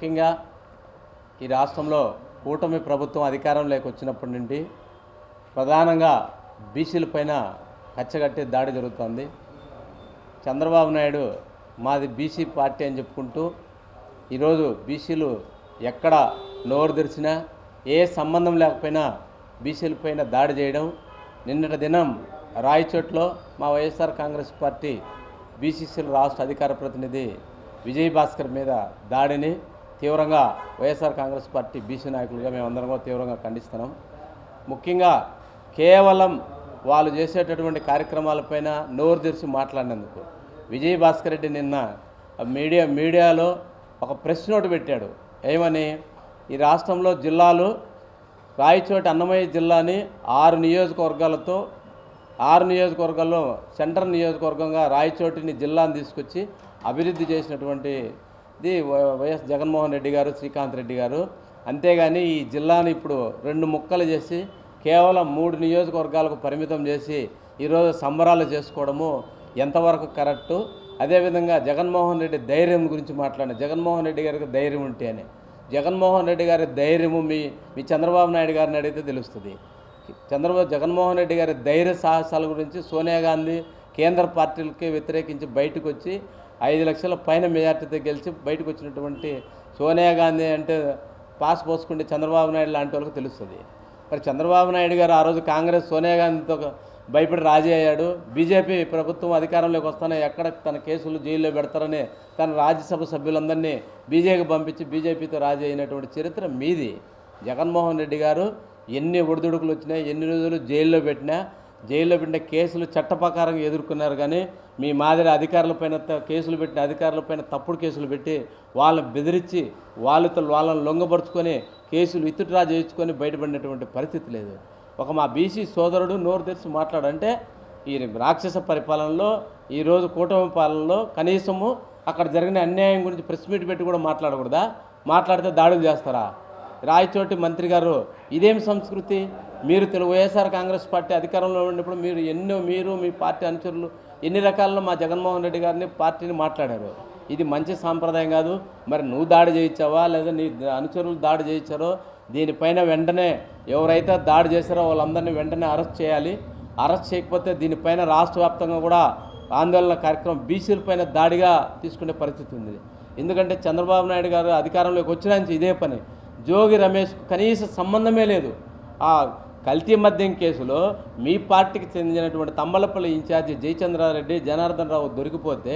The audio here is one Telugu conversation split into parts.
ముఖ్యంగా ఈ రాష్ట్రంలో కూటమి ప్రభుత్వం అధికారంలోకి వచ్చినప్పటి నుండి ప్రధానంగా బీసీలపైన కచ్చగట్టే దాడి జరుగుతోంది. చంద్రబాబు నాయుడు మాది బీసీ పార్టీ అని చెప్పుకుంటూ ఈరోజు బీసీలు ఎక్కడ నోరు తెరిచినా ఏ సంబంధం లేకపోయినా బీసీలపైన దాడి చేయడం. నిన్నటి దినం రాయచోట్లో మా వైఎస్ఆర్ కాంగ్రెస్ పార్టీ బీసీసీల రాష్ట్ర అధికార ప్రతినిధి విజయ్ భాస్కర్ మీద దాడిని తీవ్రంగా వైఎస్ఆర్ కాంగ్రెస్ పార్టీ బీసీ నాయకులుగా మేమందరం కూడా తీవ్రంగా ఖండిస్తున్నాం. ముఖ్యంగా కేవలం వాళ్ళు చేసేటటువంటి కార్యక్రమాలపైన నోరు తెరిచి మాట్లాడినందుకు విజయ్ భాస్కర్ రెడ్డి నిన్న మీడియా మీడియాలో ఒక ప్రెస్ నోట్ పెట్టాడు. ఏమని? ఈ రాష్ట్రంలో జిల్లాలు రాయచోటి అన్నమయ్య జిల్లాని ఆరు నియోజకవర్గాలతో ఆరు నియోజకవర్గాల్లో సెంట్రల్ నియోజకవర్గంగా రాయచోటిని జిల్లాను తీసుకొచ్చి అభివృద్ధి చేసినటువంటి ఇది వై- వైఎస్ జగన్మోహన్ రెడ్డి గారు శ్రీకాంత్ రెడ్డి గారు. అంతేగాని ఈ జిల్లాను ఇప్పుడు రెండు ముక్కలు చేసి కేవలం మూడు నియోజకవర్గాలకు పరిమితం చేసి ఈరోజు సంబరాలు చేసుకోవడము ఎంతవరకు కరెక్టు? అదేవిధంగా జగన్మోహన్ రెడ్డి ధైర్యం గురించి మాట్లాడిన జగన్మోహన్ రెడ్డి గారికి ధైర్యం ఉంటే అని. జగన్మోహన్ రెడ్డి గారి ధైర్యము మీ మీ చంద్రబాబు నాయుడు గారిని అడిగితే తెలుస్తుంది. చంద్రబాబు జగన్మోహన్ రెడ్డి గారి ధైర్య సాహసాల గురించి సోనియా గాంధీ కేంద్ర పార్టీలకి వ్యతిరేకించి బయటకు వచ్చి ఐదు లక్షల పైన మెజార్టీతో గెలిచి బయటకు వచ్చినటువంటి సోనియా గాంధీ అంటే పాస్ పోసుకుంటే చంద్రబాబు నాయుడు లాంటి వాళ్ళకి తెలుస్తుంది. మరి చంద్రబాబు నాయుడు గారు ఆ రోజు కాంగ్రెస్ సోనియా గాంధీతో భయపడి రాజీ అయ్యాడు. బీజేపీ ప్రభుత్వం అధికారంలోకి వస్తానే ఎక్కడ తన కేసులు జైల్లో పెడతారని తన రాజ్యసభ సభ్యులందరినీ బీజేపీకి పంపించి బీజేపీతో రాజీ అయినటువంటి చరిత్ర మీది. జగన్మోహన్ రెడ్డి గారు ఎన్ని ఒడిదుడుకులు వచ్చినాయి ఎన్ని రోజులు జైల్లో పెట్టినా జైల్లో పెట్టిన కేసులు చట్టప్రకారంగా ఎదుర్కొన్నారు కానీ మీ మాదిరి అధికారులపైన కేసులు పెట్టిన అధికారులపైన తప్పుడు కేసులు పెట్టి వాళ్ళని బెదిరించి వాళ్ళతో వాళ్ళని లొంగపరుచుకొని కేసులు ఇత్తుట్రా చేయించుకొని బయటపడినటువంటి పరిస్థితి లేదు. ఒక మా బీసీ సోదరుడు నోరు తెరిచి మాట్లాడంటే ఈ రాక్షస పరిపాలనలో ఈరోజు కూటమి పాలనలో కనీసము అక్కడ జరిగిన అన్యాయం గురించి ప్రెస్ మీట్ పెట్టి కూడా మాట్లాడకూడదా? మాట్లాడితే దాడులు చేస్తారా? రాయచోటి మంత్రి గారు ఇదేం సంస్కృతి? మీరు తెలుగు వైఎస్ఆర్ కాంగ్రెస్ పార్టీ అధికారంలో ఉన్నప్పుడు మీరు ఎన్నో మీరు మీ పార్టీ అనుచరులు ఎన్ని రకాల్లో మా జగన్మోహన్ రెడ్డి గారిని పార్టీని మాట్లాడారు? ఇది మంచి సాంప్రదాయం కాదు. మరి నువ్వు దాడి చేయించావా? లేదా నీ అనుచరులు దాడి చేయించారో? దీనిపైన వెంటనే ఎవరైతే దాడి చేశారో వాళ్ళందరినీ వెంటనే అరెస్ట్ చేయాలి. అరెస్ట్ చేయకపోతే దీనిపైన రాష్ట్ర వ్యాప్తంగా కూడా ఆందోళన కార్యక్రమం బీసీల పైన దాడిగా తీసుకునే పరిస్థితి ఉంది. ఎందుకంటే చంద్రబాబు నాయుడు గారు అధికారంలోకి వచ్చిన ఇదే పని. జోగి రమేష్ కనీస సంబంధమే లేదు. ఆ కల్తీ మద్యం కేసులో మీ పార్టీకి చెందినటువంటి తమ్మలపల్లి ఇన్ఛార్జి జయచంద్రారెడ్డి జనార్దన్ రావు దొరికిపోతే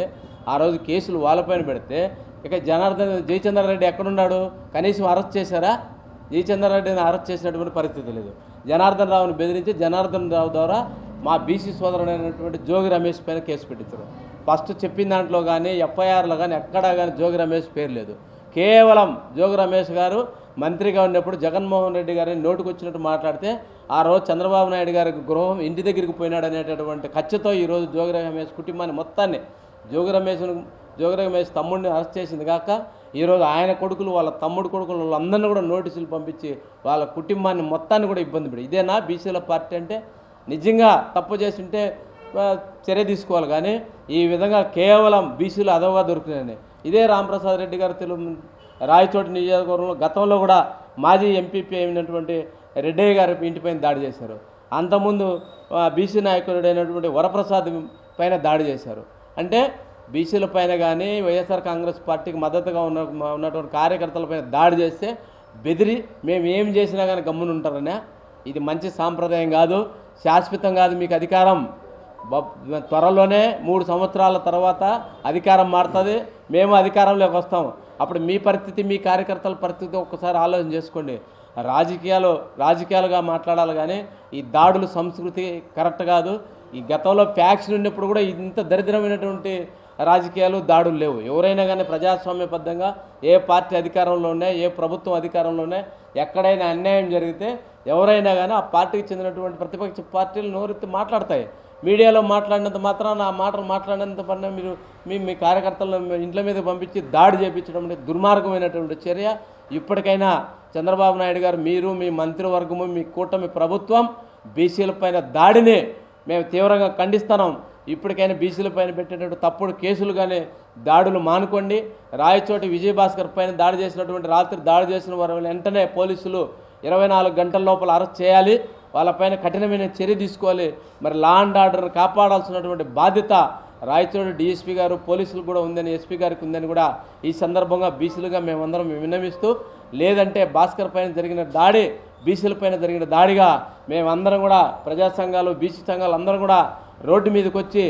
ఆ రోజు కేసులు వాళ్ళపైన పెడితే ఇక జనార్దన్ జయచంద్రారెడ్డి ఎక్కడున్నాడు? కనీసం అరెస్ట్ చేశారా? జయచంద్రారెడ్డిని అరెస్ట్ చేసినటువంటి పరిస్థితి లేదు. జనార్దన్ రావుని బెదిరించి జనార్దన్ రావు ద్వారా మా బీసీ సోదరుడైనటువంటి జోగి రమేష్ పైన కేసు పెట్టించారు. ఫస్ట్ చెప్పిన దాంట్లో కానీ ఎఫ్ఐఆర్లో కానీ ఎక్కడా కానీ జోగి రమేష్ పేరు లేదు. కేవలం జోగి రమేష్ గారు మంత్రిగా ఉన్నప్పుడు జగన్మోహన్ రెడ్డి గారిని నోటుకు వచ్చినట్టు మాట్లాడితే ఆ రోజు చంద్రబాబు నాయుడు గారి గృహం ఇంటి దగ్గరికి పోయినాడు అనేటటువంటి ఖర్చుతో ఈరోజు జోగి రమేష్ కుటుంబాన్ని మొత్తాన్ని జోగి రమేష్ను జోగి రమేష్ తమ్ముడిని అరెస్ట్ చేసింది కాక ఈరోజు ఆయన కొడుకులు వాళ్ళ తమ్ముడు కొడుకులు వాళ్ళందరినీ కూడా నోటీసులు పంపించి వాళ్ళ కుటుంబాన్ని మొత్తాన్ని కూడా ఇబ్బంది పెడి ఇదేనా బీసీల పార్టీ అంటే? నిజంగా తప్పు చేసింటే చర్య తీసుకోవాలి కానీ ఈ విధంగా కేవలం బీసీలు అదవగా దొరికినాయని. ఇదే రామప్రసాద్ రెడ్డి గారు తెలుగు రాయచోటి నియోజకవర్గంలో గతంలో కూడా మాజీ ఎంపీపీ అయినటువంటి రెడ్డయ్య గారి ఇంటిపైన దాడి చేశారు. అంతకుముందు బీసీ నాయకుడైనటువంటి వరప్రసాద్ పైన దాడి చేశారు. అంటే బీసీల పైన కానీ వైఎస్ఆర్ కాంగ్రెస్ పార్టీకి మద్దతుగా ఉన్న ఉన్నటువంటి కార్యకర్తలపైన దాడి చేస్తే బెదిరి మేము ఏం చేసినా కానీ గమ్మున ఉంటారనే ఇది మంచి సాంప్రదాయం కాదు. శాశ్వతం కాదు మీకు అధికారం. త్వరలోనే మూడు సంవత్సరాల తర్వాత అధికారం మారుతుంది. మేము అధికారంలోకి వస్తాం అప్పుడు మీ పరిస్థితి మీ కార్యకర్తల పరిస్థితి ఒక్కసారి ఆలోచన చేసుకోండి. రాజకీయాలు రాజకీయాలుగా మాట్లాడాలి కానీ ఈ దాడులు సంస్కృతి కరెక్ట్ కాదు. ఈ గతంలో ఫ్యాక్షన్ ఉన్నప్పుడు కూడా ఇంత దరిద్రమైనటువంటి రాజకీయాలు దాడులు లేవు. ఎవరైనా కానీ ప్రజాస్వామ్యబద్ధంగా ఏ పార్టీ అధికారంలో ఏ ప్రభుత్వం అధికారంలో ఎక్కడైనా అన్యాయం జరిగితే ఎవరైనా కానీ ఆ పార్టీకి చెందినటువంటి ప్రతిపక్ష పార్టీలు నోరెత్తి మాట్లాడతాయి. మీడియాలో మాట్లాడినంత మాత్రాన ఆ మాటలు మాట్లాడినంత పన్న మీరు మీ మీ కార్యకర్తలను ఇంట్ల మీద పంపించి దాడి చేపించడం అనేది దుర్మార్గమైనటువంటి చర్య. ఇప్పటికైనా చంద్రబాబు నాయుడు గారు మీరు మీ మంత్రివర్గము మీ కూటమి ప్రభుత్వం బీసీల పైన దాడిని మేము తీవ్రంగా ఖండిస్తున్నాం. ఇప్పటికైనా బీసీల పైన పెట్టేటటువంటి తప్పుడు కేసులు కానీ దాడులు మానుకోండి. రాయచోటి విజయభాస్కర్ పైన దాడి చేసినటువంటి రాత్రి దాడి చేసిన వారు వెంటనే పోలీసులు ఇరవై నాలుగు గంటల లోపల అరెస్ట్ చేయాలి. వాళ్ళపైన కఠినమైన చర్య తీసుకోవాలి. మరి లా అండ్ ఆర్డర్ని కాపాడాల్సినటువంటి బాధ్యత రాయచూరు డిఎస్పీ గారు పోలీసులు కూడా ఉందని ఎస్పీ గారికి ఉందని కూడా ఈ సందర్భంగా బీసీలుగా మేమందరం విన్నవిస్తూ లేదంటే భాస్కర్ పైన జరిగిన దాడి బీసీలపైన జరిగిన దాడిగా మేమందరం కూడా ప్రజా సంఘాలు బీసీ సంఘాలు అందరం కూడా రోడ్డు మీదకి వచ్చి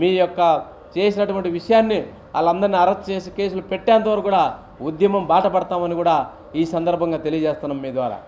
మీ యొక్క చేసినటువంటి విషయాన్ని వాళ్ళందరినీ అరెస్ట్ చేసి కేసులు పెట్టేంతవరకు కూడా ఉద్యమం బాట పడతామని కూడా ఈ సందర్భంగా తెలియజేస్తున్నాం మీ ద్వారా.